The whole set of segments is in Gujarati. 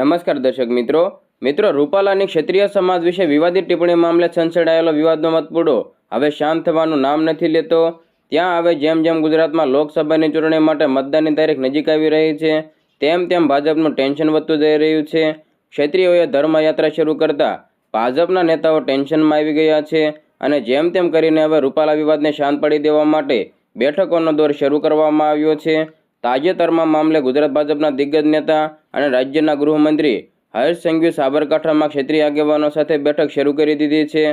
નમસ્કાર દર્શક મિત્રો. મિત્રો રૂપાલાની ક્ષત્રિય સમાજ વિશે વિવાદિત ટિપ્પણી મામલે છંછેડાયેલો વિવાદનો મતપૂડો હવે શાંત થવાનું નામ નથી લેતો. ત્યાં હવે જેમ જેમ ગુજરાતમાં લોકસભાની ચૂંટણી માટે મતદાનની તારીખ નજીક આવી રહી છે, તેમ તેમ ભાજપનું ટેન્શન વધતું જઈ રહ્યું છે. ક્ષત્રિયોએ ધર્મયાત્રા શરૂ કરતા ભાજપના નેતાઓ ટેન્શનમાં આવી ગયા છે અને જેમ તેમ કરીને હવે રૂપાલા વિવાદને શાંત પાડી દેવા માટે બેઠકોનો દોર શરૂ કરવામાં આવ્યો છે. તાજેતરમાં મામલે ગુજરાત ભાજપના દિગ્ગજ નેતા અને રાજ્યના ગૃહમંત્રી હર્ષ સંઘવી સાબરકાંઠામાં ક્ષેત્રીય આગેવાનો સાથે બેઠક શરૂ કરી દીધી છે.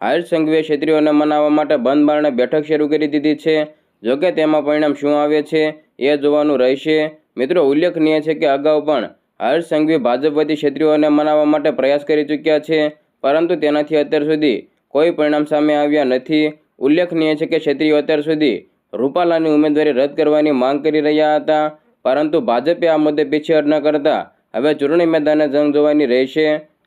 હર્ષ સંઘવીએ ક્ષત્રિયોને મનાવવા માટે બંધ બારણે બેઠક શરૂ કરી દીધી છે. જોકે તેમાં પરિણામ શું આવે છે એ જોવાનું રહેશે. મિત્રો, ઉલ્લેખનીય છે કે અગાઉ પણ હર્ષ સંઘવી ભાજપ વતી ક્ષત્રિયોને મનાવવા માટે પ્રયાસ કરી ચૂક્યા છે, પરંતુ તેનાથી અત્યાર સુધી કોઈ પરિણામ સામે આવ્યા નથી. ઉલ્લેખનીય છે કે ક્ષત્રિયો અત્યાર સુધી રૂપાલાની ઉમેદવારી રદ કરવાની માંગ કરી રહ્યા હતા, પરંતુ ભાજપે આ મુદ્દે પીછેહટ ન કરતા હવે ચૂંટણી મેદાને જંગ જોવાની રહેશે.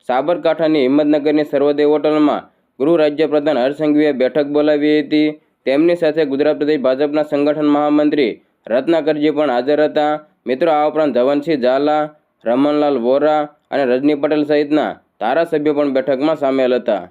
સાબરકાંઠાની હિંમતનગરની સર્વોદય હોટલમાં ગૃહ રાજ્યપ્રધાન હરસંઘવીએ સંઘવીએ બેઠક બોલાવી હતી. તેમની સાથે ગુજરાત પ્રદેશ ભાજપના સંગઠન મહામંત્રી રત્નાકરજી પણ હાજર હતા. મિત્રો, આ ઉપરાંત ધવનસિંહ ઝાલા, રમણલાલ વોરા અને રજની પટેલ સહિતના ધારાસભ્યો પણ બેઠકમાં સામેલ હતા.